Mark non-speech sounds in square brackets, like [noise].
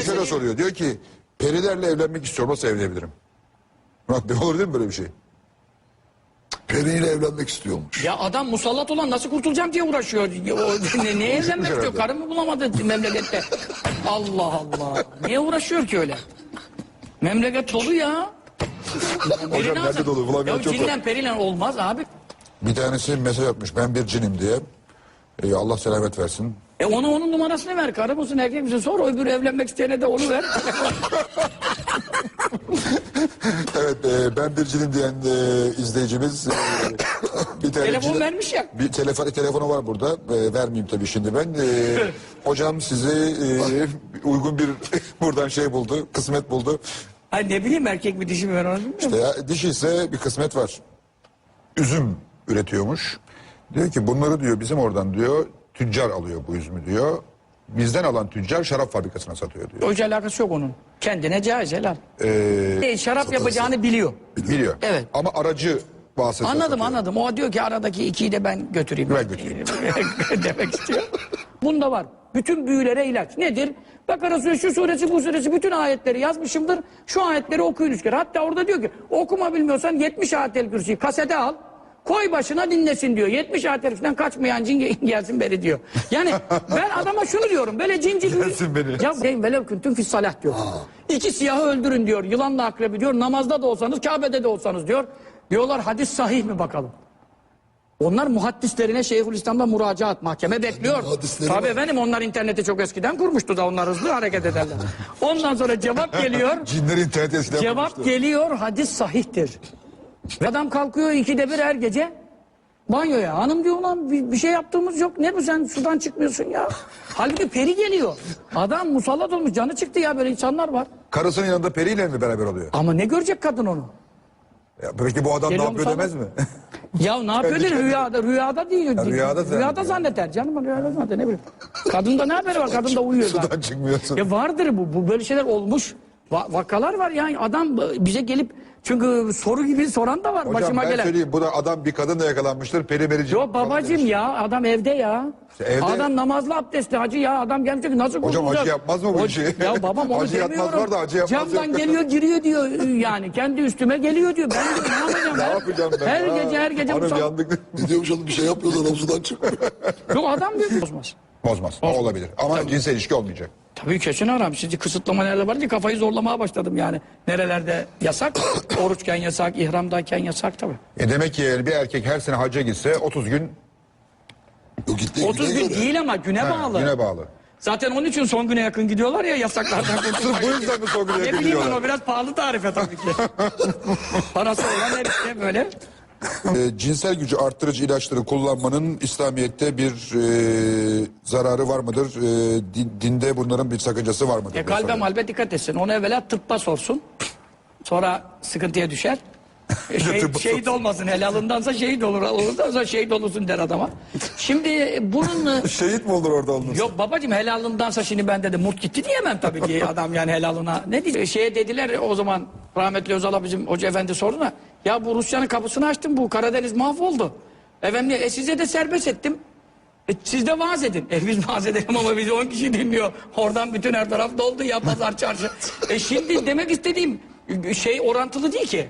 de şöyle soruyor. Diyor ki perilerle evlenmek istiyorum. Nasıl evlenebilirim? Murat Bey olur değil mi böyle bir şey? Periyle evlenmek istiyormuş. Ya adam musallat olan nasıl kurtulacağım diye uğraşıyor. O, [laughs] ne, neye evlenmek istiyor? herhalde. Karımı bulamadı memlekette. Allah Allah. Niye uğraşıyor ki öyle? Memleket dolu ya. Hocam nerede dolu? Bulamayan Ya çok var. perilen olmaz abi. Bir tanesi mesaj atmış. Ben bir cinim diye. Ee, Allah selamet versin. E ona onun numarasını ver. Karı mısın erkek misin? Sor öbür evlenmek isteyene de onu ver. [laughs] Evet e, ben bir cinim diyen e, izleyicimiz. e, bir Telefon vermiş ya. Bir telefon, telefonu var burada. E, vermeyeyim tabii şimdi ben. E, [laughs] hocam sizi e, uygun bir [laughs] buradan şey buldu. Kısmet buldu. Ay ne bileyim erkek mi dişi mi ben onu bilmiyorum. İşte ya, dişi ise bir kısmet var. Üzüm üretiyormuş. Diyor ki bunları diyor bizim oradan diyor tüccar alıyor bu üzümü diyor. Bizden alan tüccar şarap fabrikasına satıyor diyor. Hiç alakası yok onun. Kendine caiz helal. Ee, E, şarap yapacağını biliyor. biliyor. Evet. Ama aracı vasıtasıyla Anladım satıyor. anladım. O diyor ki aradaki ikiyi de ben götüreyim. Ben götüreyim. [laughs] Demek istiyor. Bunda var. Bütün büyülere ilaç. Nedir? Bakara suresi, şu suresi, bu suresi bütün ayetleri yazmışımdır. Şu ayetleri okuyun üç kere. Hatta orada diyor ki okuma bilmiyorsan 70 ayetel kürsüyü kasete al. Koy başına dinlesin diyor. 70 ayetel kürsüden kaçmayan cin ge- gelsin beri diyor. Yani ben adama şunu diyorum. Böyle cinci. Gelsin beni. Ya deyin velev küntüm fis salah diyor. İki siyahı öldürün diyor. Yılanla akrebi diyor. Namazda da olsanız, Kabe'de de olsanız diyor. Diyorlar hadis sahih mi bakalım. Onlar muhaddislerine Şeyhülislam'da müracaat mahkeme bekliyor. Tabii efendim onlar interneti çok eskiden kurmuştu da onlar hızlı hareket ederler. Ondan sonra cevap geliyor. [laughs] Cinler internet eskiden cevap kurmuştu. geliyor hadis sahihtir. Ve adam kalkıyor ikide bir her gece banyoya. Hanım diyor ulan bir, bir şey yaptığımız yok. Ne bu sen sudan çıkmıyorsun ya. Halbuki peri geliyor. Adam musallat olmuş canı çıktı ya böyle insanlar var. Karısının yanında periyle mi beraber oluyor? Ama ne görecek kadın onu? Ya, peki bu adam ne Geliyor yapıyor mu sana? demez mi? [laughs] Ya ne yapıyor dedi, rüyada rüyada değil. rüyada rüyada, zannediyor. zanneter canım rüyada zanneter ne bileyim. Kadında ne haberi var kadın da uyuyor [laughs] zaten. Sudan çıkmıyorsun. Ya vardır bu, bu böyle şeyler olmuş. Va- vakalar var yani adam bize gelip çünkü soru gibi soran da var Hocam başıma ben gelen. söyleyeyim bu da adam bir kadınla yakalanmıştır. Peri merici. Yo babacım ya adam evde ya. evde- Adam namazlı abdestli hacı ya adam gelmiş diyor ki nasıl Hocam kurtulacağız? hacı yapmaz mı bu işi? Ya babam onu Hacı yatmaz demiyorum. var da hacı yapmaz Camdan yok. geliyor giriyor diyor yani kendi üstüme geliyor diyor. Ben diyorum, ne yapacağım? [laughs] Ne yapacağım ben? Her Ha, gece her gece Hanım yandık. [laughs] Ne diyormuş oğlum bir şey yapmıyorlar havuzdan çıkmıyor. Yok adam diyor bozmaz. Bozmaz. O olabilir. Ama cinsel ilişki olmayacak. Tabii kesin haram. Sizi kısıtlama nerede var ki kafayı zorlamaya başladım yani. Nerelerde yasak? [coughs] Oruçken yasak, ihramdayken yasak tabii. E demek ki bir erkek her sene hacca gitse 30 gün gitti 30 gün değil ama güne ha, bağlı. güne bağlı. Zaten onun için son güne yakın gidiyorlar ya yasaklardan [laughs] kurtulmak. Bu yüzden mi son güne Ne bileyim ben gidiyorlar? o biraz pahalı tarife tabii ki. [laughs] Parası olan her işte böyle. E, cinsel gücü arttırıcı ilaçları kullanmanın İslamiyet'te bir e, zararı var mıdır? E, din- dinde bunların bir sakıncası var mıdır? E kalbe malbe dikkat etsin. Onu evvela tıbba sorsun. Sonra sıkıntıya düşer. [laughs] E, şey, şehit olmasın. Helalındansa şehit olur. Olursa şehit olursun der adama. Şimdi bunun... [laughs] Şehit mi olur orada olması? Yok babacığım helalındansa şimdi ben de mut gitti diyemem tabii ki adam yani helalına. Ne diyecek? Şeye dediler o zaman rahmetli Özal'a bizim hoca efendi sordu da ya bu Rusya'nın kapısını açtım bu Karadeniz mahvoldu. Efendim e size de serbest ettim. E, siz de vaaz edin. E biz vaaz edelim ama bizi 10 kişi dinliyor. Oradan bütün her taraf doldu ya pazar çarşı. E şimdi demek istediğim şey orantılı değil ki.